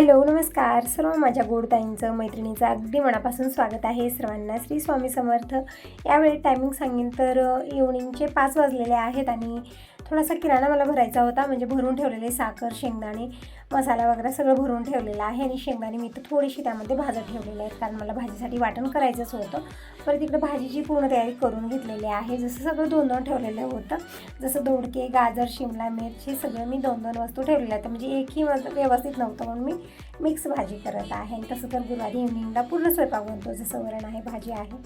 Hello नमस्कार. सर्व माझ्या गोडताईंचं मैत्रिणीचं अगदी मनापासून स्वागत आहे सर्वांना. श्री स्वामी समर्थ. यावेळी टायमिंग सांगेन तर इव्हनिंगचे पाच वाजलेले आहेत आणि थोडासा किराणा मला भरायचा होता. म्हणजे भरून ठेवलेले साखर शेंगदाणे. मसाला वगैरे सगळं भरून ठेवलेलं आहे आणि शेंगदाणे मी तर थोडीशी त्यामध्ये भाजत ठेवलेले आहेत कारण मला भाजीसाठी वाटण करायचंच होतं. परत इकडे भाजीची पूर्ण तयारी करून घेतलेली आहे जसं सगळं दोन दोन ठेवलेलं होतं जसं दोडके गाजर शिमला मिरच हे सगळं मी दोन दोन वस्तू ठेवलेल्या आहेत. म्हणजे एकही माझं व्यवस्थित नव्हतं म्हणून मी मिक्स भाजी करत आहे. आणि तसं तर गुरुवारी इव्हनिंगला पूर्ण स्वयंपाक बनतो जसं वरण आहे भाजी आहे.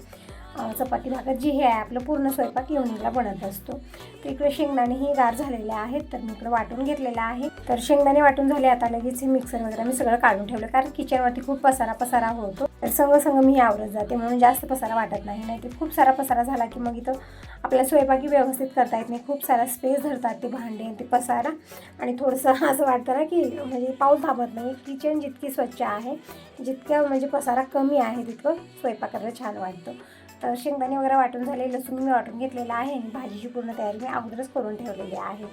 चपाती भाकर जी हे आहे आपलं पूर्ण स्वयंपाक इव्हनिंगला बनत असतो. तर इकडे शेंगदाणे ही गार झालेले आहेत तर मी इकडे वाटून घेतलेलं आहे. तर शेंगदाणे वाटून झाले आता लगेच हे मिक्सर वगैरे मी सगळं काढून ठेवलं कारण किचनवरती खूप पसारा पसारा होतो. तर संग संग मी आवरत जाते म्हणून जास्त पसारा वाटत नाही नाही ते खूप सारा पसारा झाला की मग इथं आपल्या स्वयंपाकी व्यवस्थित करता येत नाही. खूप सारा स्पेस धरतात ते भांडे ते पसारा. आणि थोडंसं असं वाटतं ना की म्हणजे पाऊस थांबत नाही. किचन जितकी स्वच्छ आहे जितक्या म्हणजे पसारा कमी आहे तितकं स्वयंपाक करायला छान वाटतं. तर शेंगदाणे वगैरे वाटून झाले लसूण मी वाटून घेतलेला आहे आणि भाजीची पूर्ण तयारी मी अगोदरच करून ठेवलेली आहे.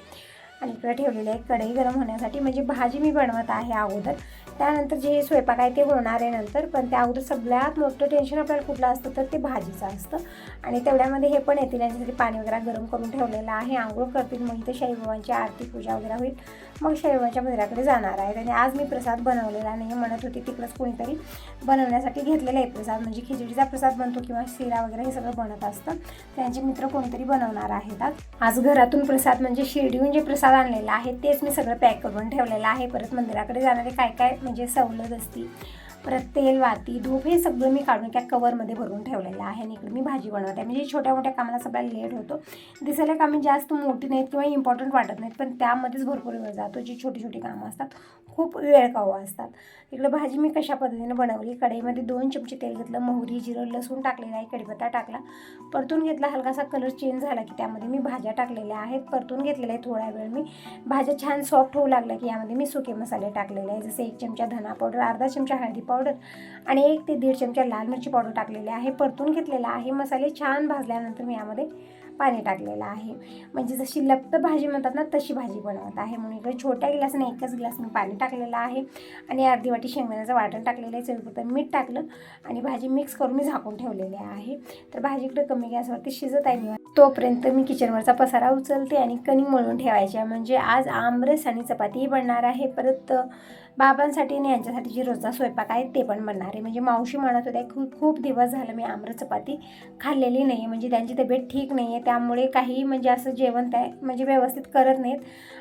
आणि इकडे ठेवलेली आहे कढई गरम होण्यासाठी. म्हणजे भाजी मी बनवत आहे अगोदर. त्यानंतर जे स्वयंपाक आहे ते होणार आहे नंतर पण त्या अगोदर सगळ्यात मोठं टेन्शन आपल्याला कुठलं असतं तर ते भाजीचं असतं. आणि तेवढ्यामध्ये हे पण येतील यांच्यासाठी पाणी वगैरे गरम करून ठेवलेलं आहे. आंघोळ करतील मग इथं शाईबाबांची आरती पूजा वगैरे होईल. मग शेवयाच्या मंदिराकडे जाणार आहेत आणि आज मी प्रसाद बनवलेला नाही म्हणत होती. तिकडंच कोणीतरी बनवण्यासाठी घेतलेला आहे प्रसाद. म्हणजे खिचडीचा प्रसाद बनतो किंवा शिरा वगैरे हे सगळं बनत असतं. त्यांचे मित्र कोणतरी बनवणार आहेत आज. आज घरातून प्रसाद म्हणजे शिर्डीहून जे प्रसाद आणलेला आहे तेच मी सगळं पॅक करून ठेवलेलं आहे. परत मंदिराकडे जाणारे काय काय म्हणजे सवलत असती परत तेल वाती धूप हे सगळं मी काढून त्या कवरमध्ये भरून ठेवलेलं आहे आणि इकडे मी भाजी बनवते. आहे. म्हणजे छोट्या मोठ्या कामाला सगळ्याला लेट होतो. दिसायला कामे जास्त मोठी नाहीत किंवा इम्पॉर्टंट वाटत नाहीत पण त्यामध्येच भरपूर वेळ जातो. जी छोटी छोटी कामं असतात खूप वेळ कावा असतात. इकडे भाजी मी कशा पद्धतीने बनवली? कढईमध्ये दोन चमचे तेल घेतलं मोहरी जिरं लसूण टाकलेलं आहे कढीपत्ता टाकला. परतून घेतला हलकासा कलर चेंज झाला की त्यामध्ये मी भाज्या टाकलेल्या आहेत. परतून घेतलेल्या आहे थोड्या वेळ मी. भाज्या छान सॉफ्ट होऊ लागल्या की यामध्ये मी सुके मसाले टाकलेले आहे जसे एक चमचा धना पावडर अर्धा चमचा हळदी पावडर पावडर आणि एक ते दीड चमचा लाल मिरची पावडर टाकलेली आहे. परतून घेतलेला आहे. मसाले छान भाजल्यानंतर मी यामध्ये पाणी टाकलेलं आहे. म्हणजे जशी लप्त भाजी म्हणतात ना तशी भाजी बनवत आहे. म्हणून इकडे छोट्या गिलासने एकच ग्लास मी पाणी टाकलेलं आहे. आणि अर्धी वाटी शेंगदाण्याचं वाटण टाकलेलं आहे. चवीपुरतं मीठ टाकलं आणि भाजी मिक्स करून मी झाकून ठेवलेली आहे. तर भाजी इकडे कमी गॅसवरती शिजत आहे मी तोपर्यंत मी किचनवरचा पसारा उचलते आणि कणिक मळून ठेवायच्या आहे. म्हणजे आज आमरस आणि चपातीही बनणार आहे. परत बाबांसाठी आणि यांच्यासाठी जी रोजचा स्वयंपाक आहे ते पण बनणार आहे. म्हणजे मावशी म्हणत होत्या खूप खूप दिवस झालं मी आमरस चपाती खाल्लेली नाही. आहे म्हणजे त्यांची तब्येत ठीक नाही आहे त्यामुळे काही म्हणजे असं जेवण त्या म्हणजे व्यवस्थित करत नाहीत.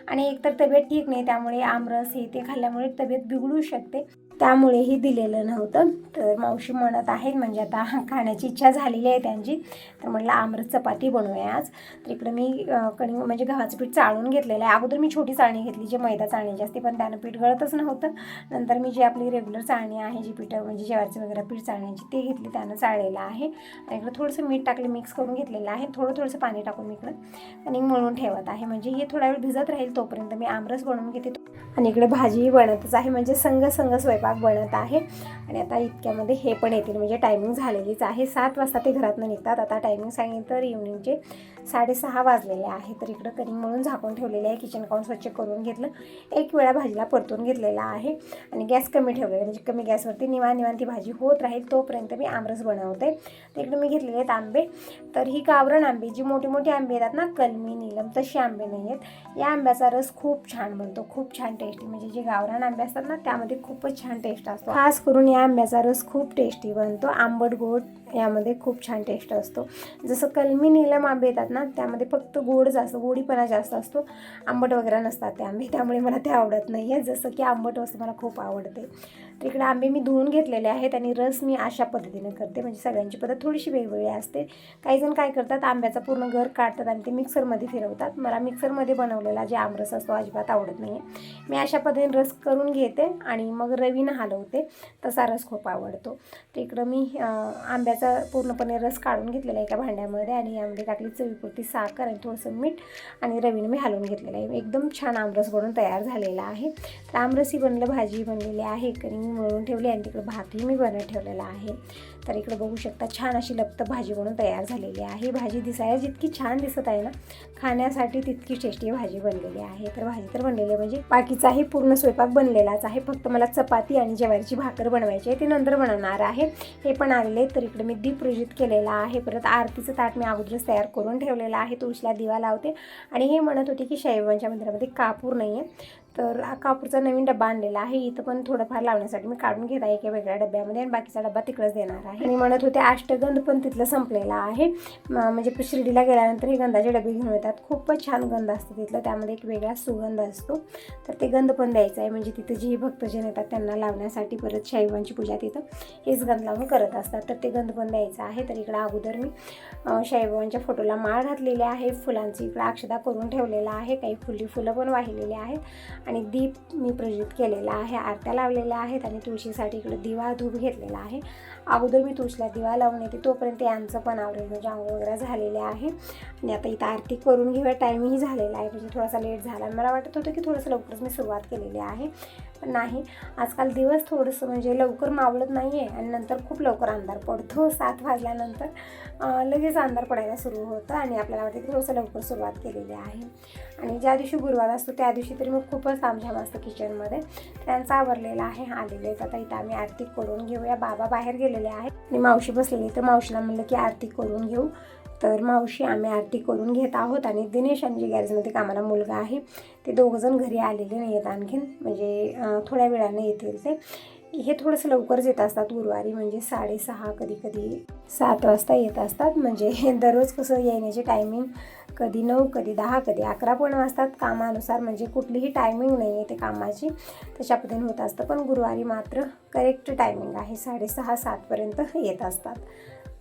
आणि एकतर तब्येत ठीक नाही त्यामुळे आमरस हे ते खाल्ल्यामुळे तब्येत बिघडू शकते. त्यामुळेही दिलेलं नव्हतं. तर मावशी म्हणत आहेत म्हणजे आता खाण्याची इच्छा झालेली आहे त्यांची. तर म्हटलं आमरस चपाती बनवूया आज. तर इकडं मी कणी म्हणजे गव्हाचं पीठ चाळून घेतलेलं आहे. अगोदर मी छोटी चाळणी घेतली जे मैदा चाळण्याची असते पण त्यानं पीठ गळतच नव्हतं. नंतर मी जी आपली रेग्युलर चाळणी आहे जी पीठ म्हणजे जेवायचं वगैरे पीठ चाळण्याची ते घेतली त्यानं चाळलेलं आहे. आणि इकडं थोडंसं मीठ टाकलं मिक्स करून घेतलेलं आहे. थोडं थोडंसं पाणी टाकून मी इकडं आणि मळून ठेवत आहे. म्हणजे हे थोडा वेळ भिजत राहील तोपर्यंत मी आमरस बनवून घेते. आणि इकडे भाजीही बनतच आहे म्हणजे संघ संघ स्वयंपाक बनत आहे. आणि आता इतक्यामध्ये हे पण येतील. म्हणजे टायमिंग झालेलीच आहे. सात वाजता ते घरातनं निघतात. आता टायमिंग सांगितलं तर इव्हनिंगचे साडेसहा वाजलेले आहे. तर इकडं कनिंग म्हणून झाकून ठेवलेले आहे. किचन काउंट स्वच्छ करून घेतलं. एक वेळा भाजीला परतून घेतलेला आहे. आणि गॅस कमी ठेवलेला म्हणजे कमी गॅसवरती निवान निवान ती भाजी होत राहील. तोपर्यंत मी आमरस बनवते. तर इकडे मी घेतलेले आहेत आंबे. तर ही गावरण आंबे. जी मोठी मोठी आंबे येतात ना कलमी नीलम तशी आंबे नाही आहेत. या आंब्याचा रस खूप छान बनतो. खूप छान टेस्टी म्हणजे जे गावरान आंबे असतात ना त्यामध्ये खूपच छान टेस्ट असतो. खास करून या आंब्याचा रस खूप टेस्टी बनतो. आंबट गोड यामध्ये खूप छान टेस्ट असतो. जसं कलमी नीलम आंबे येतात ना त्यामध्ये फक्त गोड जास्त गोडीपणा जास्त असतो. आंबट वगैरे नसतात ते आंबे त्यामुळे मला ते आवडत नाही आहे जसं की आंबट वस्तू मला खूप आवडते. तर इकडे आंबे मी धुवून घेतलेले आहेत आणि रस मी अशा पद्धतीने करते. म्हणजे सगळ्यांची पद्धत थोडीशी वेगवेगळी असते. काही जण काय करतात आंब्याचा पूर्ण घर काढतात आणि ते मिक्सरमध्ये फिरवतात. मला मिक्सरमध्ये बनवलेला जे आमरस असतो अजिबात आवडत नाही आहे मी अशा पद्धतीने रस करून घेते आणि मग रवीनं हलवते. तसा रस खूप आवडतो. तर इकडं मी आंब्याचा पूर्णपणे रस काढून घेतलेला आहे एका भांड्यामध्ये आणि यामध्ये टाकली चवीपुरती साखर आणि थोडंसं मीठ आणि रवीनं मी हलवून घेतलेलं आहे. एकदम छान आमरस बनून तयार झालेला आहे. तर आमरसही बनलं भाजी बनलेली आहे. कारण भाजी मळून ठेवली आणि तिकडं भातही मी बनत ठेवलेला आहे. तर इकडं बघू शकता छान अशी लप्त भाजी म्हणून तयार झालेली आहे. भाजी दिसायला जितकी छान दिसत आहे ना खाण्यासाठी तितकी टेस्टी भाजी बनलेली आहे. तर भाजी तर बनलेली आहे म्हणजे बाकीचाही पूर्ण स्वयंपाक बनलेलाच आहे. फक्त मला चपाती आणि ज्वारीची भाकर बनवायची आहे ते नंतर बनवणार आहे. हे पण आलेले तर इकडे मी दीप प्रज्वलित केलेला आहे. परत आरतीचं ताट मी अगोदरच तयार करून ठेवलेलं आहे. तुळशीला दिवा लावते. आणि हे म्हणत होते की शैवांच्या मंदिरामध्ये कापूर नाही आहे तर हा कापूरचा नवीन डब्बा आणलेला आहे. इथं पण थोडंफार लावण्यासाठी मी काढून घेत आहे एका वेगळ्या डब्यामध्ये आणि बाकीचा डब्बा तिकडंच देणार आहे. आणि म्हणत होते अष्टगंध पण तिथलं संपलेला आहे. म्हणजे शिर्डीला गेल्यानंतर हे गंधाचे डबे घेऊन येतात. खूपच छान गंध असतं तिथलं. त्यामध्ये एक वेगळा सुगंध असतो. तर ते गंध पण द्यायचं आहे. म्हणजे तिथं जे भक्तजन येतात त्यांना लावण्यासाठी परत शाईबांची पूजा तिथं हेच गंध लावून करत असतात. तर ते गंध पण द्यायचं आहे. तर इकडं अगोदर मी शाईबाबांच्या फोटोला माळ घातलेली आहे. फुलांची इकडं अक्षदा करून ठेवलेला आहे. काही फुली फुलं पण वाहिलेली आहेत. आणि दीप मी प्रज्वलित केलेला आहे आरत्या लावलेल्या आहेत आणि तुळशीसाठी इकडे दिवा धूप घेतलेला आहे. अगोदर मी तुळशीला दिवा लावून येते तोपर्यंत यांचं पण आवरेल म्हणजे आंघोळ वगैरे झालेले आहे. आणि आता इथं आरती करून घेऊया टायमिंगही झालेला आहे म्हणजे थोडासा लेट झाला. आणि मला वाटत होतं की थोडंसं लवकरच मी सुरुवात केलेली आहे. पण नाही. आजकाल दिवस थोडंसं म्हणजे लवकर मावळत नाही आहे आणि नंतर खूप लवकर अंधार पडतो. सात वाजल्यानंतर लगेच अंधार पडायला सुरू होतं आणि आपल्याला वाटतं की थोडंसं लवकर सुरुवात केलेली आहे. आणि ज्या दिवशी गुरुवार असतो त्या दिवशी तरी मग खूपच तामझाम असतं किचनमध्ये. त्यांचा आवरलेला आहे आलेले आहेत. आता इथं आम्ही आरती करून घेऊया. बाबा बाहेर गेलेले आहेत. आणि मावशी बसलेली तर मावशीला म्हणलं की आरती करून घेऊ. तर मावशी आम्ही आरती करून घेत आहोत आणि दिनेश आणि जे गॅरेजमध्ये कामाला मुलगा आहे ते दोघंजण घरी आलेले नाही आहेत आणखीन. म्हणजे थोड्या वेळाने येतील ते. हे थोडंसं लवकरच येत असतात गुरुवारी म्हणजे साडेसहा कधी कधी सात वाजता येत असतात. म्हणजे दररोज कसं येण्याचे टायमिंग कधी नऊ कधी दहा कधी अकरा पण वाजतात कामानुसार. म्हणजे कुठलीही टायमिंग नाही आहे ते कामाची. तशा पद्धतीने होत असतं. पण गुरुवारी मात्र करेक्ट टायमिंग आहे. साडेसहा सातपर्यंत येत असतात.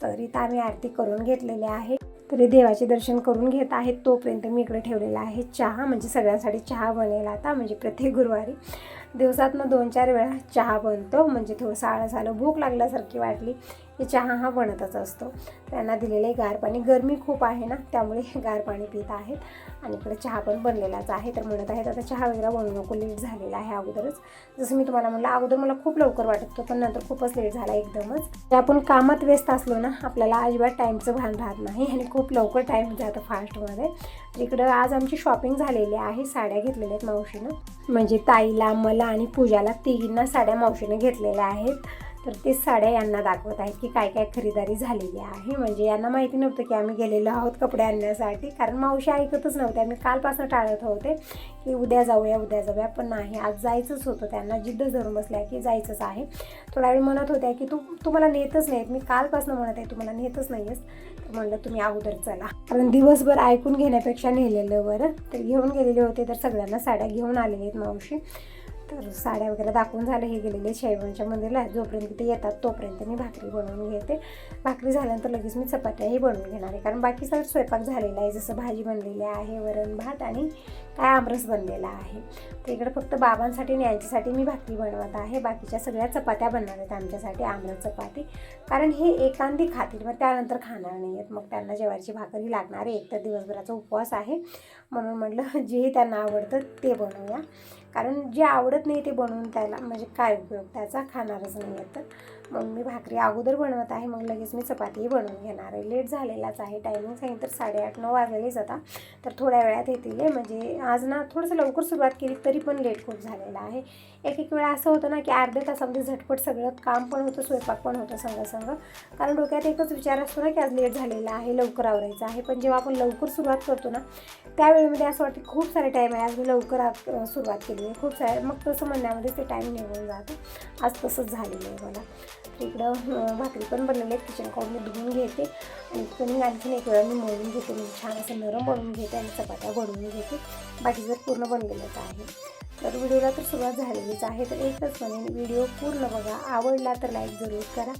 तर इथं आम्ही आरती करून घेतलेली आहे. तरी देवाचे दर्शन करून घेत आहेत तोपर्यंत मी इकडे ठेवलेला आहे चहा. म्हणजे सगळ्यांसाठी चहा बनेल आता. म्हणजे प्रत्येक गुरुवारी. दिवसात मग दोन चार वेळा चहा बनतो. म्हणजे थोडंसं आळस आलं भूक लागल्यासारखी वाटली की चहा हा बनतच असतो. त्यांना दिलेले गार पाणी. गरमी खूप आहे ना त्यामुळे गार पाणी पित आहेत. आणि इकडे चहा पण बनलेलाच आहे. तर म्हणत आहेत आता चहा वगैरे बनवू नको लेट झालेला आहे अगोदरच. जसं मी तुम्हाला म्हणलं अगोदर मला खूप लवकर वाटत होतं पण नंतर खूपच लेट झाला एकदमच. ते आपण कामात व्यस्त असलो ना आपल्याला अजिबात टाईमचं भान राहत नाही आणि खूप लवकर टाईम जातं फास्टमध्ये. तर इकडं आज आमची शॉपिंग झालेली आहे साड्या घेतलेल्या आहेत मावशीनं. म्हणजे ताईला मला आणि पूजाला तिघींना साड्या मावशीनं घेतलेल्या आहेत. तर ते साड्या यांना दाखवत आहेत की काय काय खरेदारी झालेली आहे. म्हणजे यांना माहिती नव्हतं की आम्ही गेलेलो आहोत कपडे आणण्यासाठी. कारण मावशी ऐकतच नव्हत्या. आम्ही कालपासून टाळत होते की उद्या जाऊया उद्या जाऊया. पण नाही आज जायचंच होतं. त्यांना जिद्द धरून बसल्या की जायचंच आहे. थोडा वेळ म्हणत होत्या की तू तुम्हाला नेतच नाहीत मी कालपासून म्हणत आहे तुम्हाला नेतच नाही आहेस तर म्हणलं तुम्ही अगोदर चला. कारण दिवसभर ऐकून घेण्यापेक्षा नेलेलं बरं तर घेऊन गेलेले होते तर सगळ्यांना साड्या घेऊन आलेले आहेत मावशी. तर साड्या वगैरे दाखवून झालं हे गेलेले शैवांच्या मंदिरला. जोपर्यंत ते येतात तोपर्यंत मी भाकरी बनवून घेते. भाकरी झाल्यानंतर लगेच मी चपात्याही बनवून घेणार आहे. कारण बाकी सगळं स्वयंपाक झालेला आहे. जसं भाजी बनलेली आहे वरण भात आणि काय आमरस बनलेला आहे. तर इकडे फक्त बाबांसाठी आणि यांच्यासाठी मी भाकरी बनवत आहे. बाकीच्या सगळ्या चपात्या बनणार आहेत आमच्यासाठी आमरस चपाती. कारण हे एकांदी खातील मग त्यानंतर खाणार नाही आहेत. मग त्यांना जेवायची भाकरी लागणार आहे. एक तर दिवसभराचा उपवास आहे. म्हणून म्हटलं जे त्यांना आवडतं ते बनवूया. कारण जे आवडत नाही ते बनवून त्याला म्हणजे काय उपयोग? त्याचा खाणारच नाही आहे तर मग मी भाकरी अगोदर बनवत आहे मग लगेच मी चपातीही बनवून घेणार आहे. लेट झालेलाच आहे टायमिंग सांगितलं तर साडेआठ नऊ वाजलेलेच आता. तर थोड्या वेळात येतील म्हणजे आज ना थोडंसं लवकर सुरुवात केली तरी पण लेट खूप झालेला आहे. एक एक वेळा असं होतं ना की अर्ध्या तासामध्ये झटपट सगळं काम पण होतं स्वयंपाक पण होतं संग संग कारण डोक्यात एकच विचार असतो ना की आज लेट झालेला आहे लवकर आवरायचं आहे. पण जेव्हा आपण लवकर सुरुवात करतो ना त्यावेळेमध्ये असं वाटतं खूप सारे टाईम आहे. आज मी लवकर सुरुवात केली आहे. खूप सारे मग तसं म्हणण्यामध्ये ते टाईम निघून जातो. आज तसंच झालेलं आहे मला. इकडं भाकरी पण बनलेली आहेत. किचन काऊन मी धुवून घेते. आणि कणी आणखीन एक वेळा मी मळून घेते. म्हणजे छान असं नरम बनवून घेते आणि चपात्या बनवून घेते. बाकी जर पूर्ण बनलेलंच आहे. तर व्हिडिओला तर सुरुवात झालेलीच आहे. तर एकच म्हणेन व्हिडिओ पूर्ण बघा. आवडला तर लाईक जरूर करा.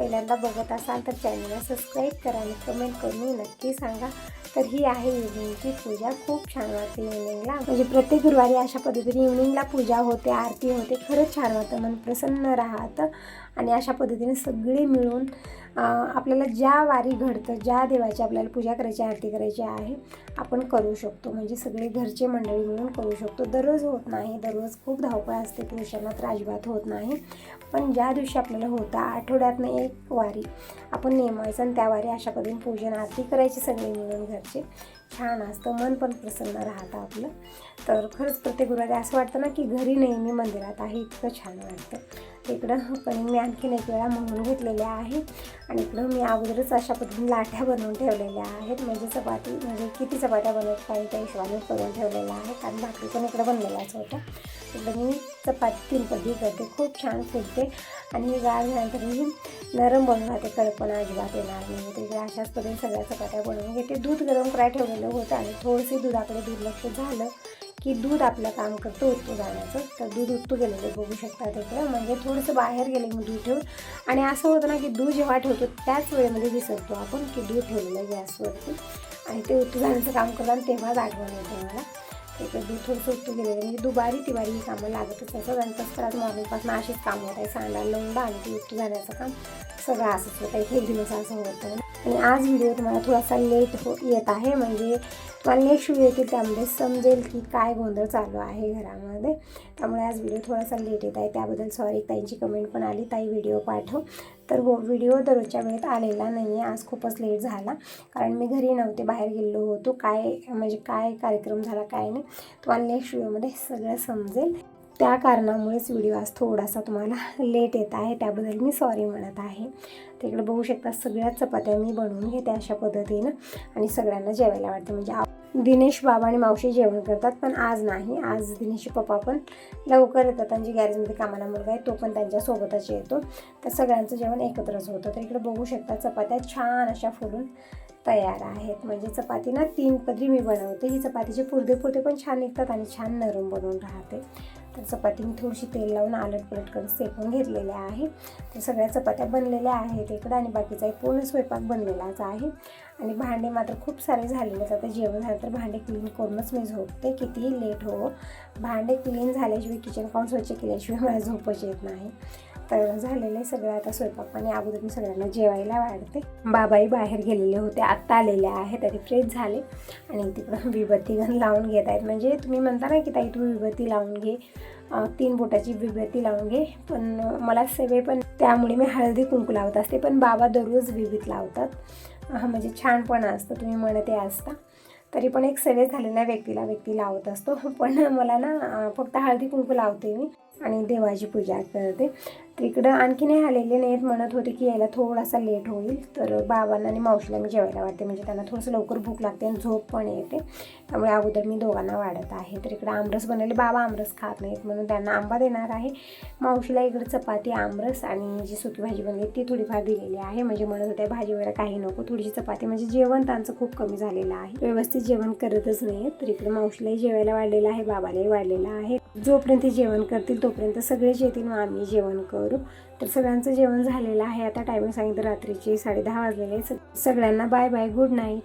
पहिल्यांदा बघत असाल तर चॅनलला सबस्क्राईब करा आणि कमेंट करून नक्की सांगा. तर ही आहे इव्हनिंगची पूजा. खूप छान वाटते इव्हनिंगला म्हणजे प्रत्येक गुरुवारी अशा पद्धतीने इव्हनिंगला पूजा होते आरती होते. खरंच छान वाटतं. मन प्रसन्न राहतं. आणि अशा पद्धतीने सगळे मिळून आपल्याला ज्या वारी घडतं ज्या देवाची आपल्याला पूजा करायची आरती करायची आहे आपण करू शकतो. म्हणजे सगळे घरचे मंडळी मिळून करू शकतो. दररोज होत नाही. दररोज खूप धावपळ असते. पुरुषांना तर होत नाही. पण ज्या दिवशी आपल्याला होतं आठवड्यातनं एक वारी. आपण नेमायचं आणि त्या वारी अशा पद्धतीने पूजन आरती करायची सगळे मिळून घरचे. छान असतं मन पण प्रसन्न राहतं आपलं. तर खरंच प्रत्येक गुरुवारी असं वाटतं ना की घरी नेहमी मंदिरात आहे इतकं छान वाटतं. इकडं पण मी आणखीन एक वेळा म्हणून घेतलेल्या आहे आणि इकडं मी अगोदरच अशा पद्धतीने लाठ्या बनवून ठेवलेल्या आहेत. म्हणजे चपाती म्हणजे किती चपात्या बनवत काही त्या हिशोबाने करून ठेवलेल्या आहेत. कारण भाकरी पण इकडं बनलेलाच होतं इकडं मी चपाती तीन पद्धती करते. खूप छान फुलते. आणि ही गाळ झाल्यानंतर ही नरम बनून राहते कडपणा अजिबात येणार नाही. तर अशाच पद्धतीने सगळ्या चपात्या बनवून घेते. दूध गरम कराय ठेवलेलं होतं आणि थोडंसे दुधाकडे दुर्लक्ष झालं की दूध आपलं काम करतं उत्तू जाण्याचं. तर दूध उत्तू गेलेलं बघू शकता तिकडं म्हणजे थोडंसं बाहेर गेले मी दूध ठेवून. आणि असं होतं ना की दूध जेव्हा ठेवतो त्याच वेळेमध्ये विसरतो आपण की दूध ठेवलेलं गॅसवरती. आणि ते उत्तू जाण्याचं काम करतो आणि तेव्हाच आठवण येते मला. तिकडे दूध थोडंसं उत्तू गेलेलं म्हणजे दुबारी तिवारी ही कामं लागतच नाही. आणि तसं तर आज मॉर्निंगपासून अशीच कामं होत आहे सांडायला लोंडा आणि ती उत्तू जाण्याचं काम सगळं असंच होतं आहे. एक दिवस असं होतं. आणि आज व्हिडिओ तुम्हाला थोडासा लेट हो येत आहे. म्हणजे तुम्हाला नेक्स्ट व्हिडिओ येतील त्यामध्ये समजेल की काय गोंधळ चालू आहे घरामध्ये. त्यामुळे आज व्हिडिओ थोडासा लेट येत आहे. त्याबद्दल सॉरी ताईंची कमेंट पण आली. ताई व्हिडिओ पाठव. तर वो व्हिडिओ दररोजच्या वेळेत आलेला नाही आहे आज खूपच लेट झाला. कारण मी घरी नव्हते बाहेर गेलेलो होतो. काय म्हणजे काय कार्यक्रम झाला काय नाही. तुम्हाला नेक्स्ट व्हिडिओमध्ये सगळं समजेल. त्या कारणामुळेच व्हिडिओ आज थोडासा तुम्हाला लेट येत आहे त्याबद्दल मी सॉरी म्हणत आहे. तिकडे बघू शकता सगळ्या चपात्या मी बनवून घेते अशा पद्धतीनं आणि सगळ्यांना जेवायला वाटते म्हणजे दिनेश बाबा आणि मावशी जेवण करतात पण आज नाही. आज दिनेशचे पप्पा पण लवकर येतात त्यांची गॅरेजमध्ये कामाला मुलगा आहे तो पण त्यांच्यासोबतच येतो. तर सगळ्यांचं जेवण एकत्रच होतं. तर इकडे बघू शकता चपात्या छान अशा फुलून तयार आहेत. म्हणजे चपाती ना तीन पदरी मी बनवते. ही चपातीचे पुरदे पुरदे पण छान निघतात आणि छान नरम बनवून राहते. तर चपाती मी थोडीशी तेल लावून आलट पलट करून सेकून घेतलेल्या आहे. तर सगळ्या चपात्या बनलेल्या आहेत इकडं आणि बाकीचा एक पूर्ण स्वयंपाक बनलेलाच आहे. आणि भांडे मात्र खूप सारे झालेले आहेत आता जेवण झालं तर भांडे क्लीन करूनच मी झोपते. कितीही लेट हो भांडे क्लीन झाल्याशिवाय किचन काउंट स्वच्छ केल्याशिवाय मला झोपच येत नाही. तर झालेलं आहे. सगळं आता स्वयंपाकपणी अगोदर मी सगळ्यांना जेवायला वाढते. बाबाही बाहेर गेलेले होते. आत्ता आलेले आहे. तरी फ्रेश झाले. आणि तिकडं विभत्ती घन लावून घेत आहेत. म्हणजे तुम्ही म्हणता ना की ताई तू विभती लावून घे. तीन बोटाची विभत्ती लावून घे. पण मला सेवे पण त्यामुळे मी हळदी कुंकू लावत असते. पण बाबा दररोज विभीत लावतात. म्हणजे छान पण असतं. तुम्ही म्हणते असता. तरी पण एक सवय झालेल्या व्यक्तीला. व्यक्ती लावत असतो. पण मला ना फक्त हळदी कुंकू लावते मी. आणि देवाची पूजा करते. तर इकडं आणखीनही आलेले नाहीत म्हणत होते की यायला थोडासा लेट होईल. तर बाबांना आणि मावशीला मी जेवायला वाटते म्हणजे त्यांना थोडंसं लवकर भूक लागते आणि झोप पण येते. त्यामुळे अगोदर मी दोघांना वाढत आहे. तर इकडं आमरस बनवले. बाबा आमरस खात नाहीत म्हणून त्यांना आंबा देणार आहे. मावशीला इकडं चपाती आमरस आणि जी सुकी भाजी बनली ती थोडीफार दिलेली आहे. म्हणजे म्हणत होते भाजी वगैरे काही नको. थोडीशी चपाती. म्हणजे जेवण त्यांचं खूप कमी झालेलं आहे. व्यवस्थित जेवण करतच नाही तर इकडे मावशीलाही जेवायला वाढलेलं आहे. बाबालाही वाढलेलं आहे. जोपर्यंत ते जेवण करतील तोपर्यंत सगळेच येतील मग आम्ही जेवण करू. तर सगळ्यांचं जेवण झालेलं आहे. आता टायमिंग सांगितलं रात्रीचे साडे दहा वाजलेले आहेत. सगळ्यांना बाय बाय गुड नाईट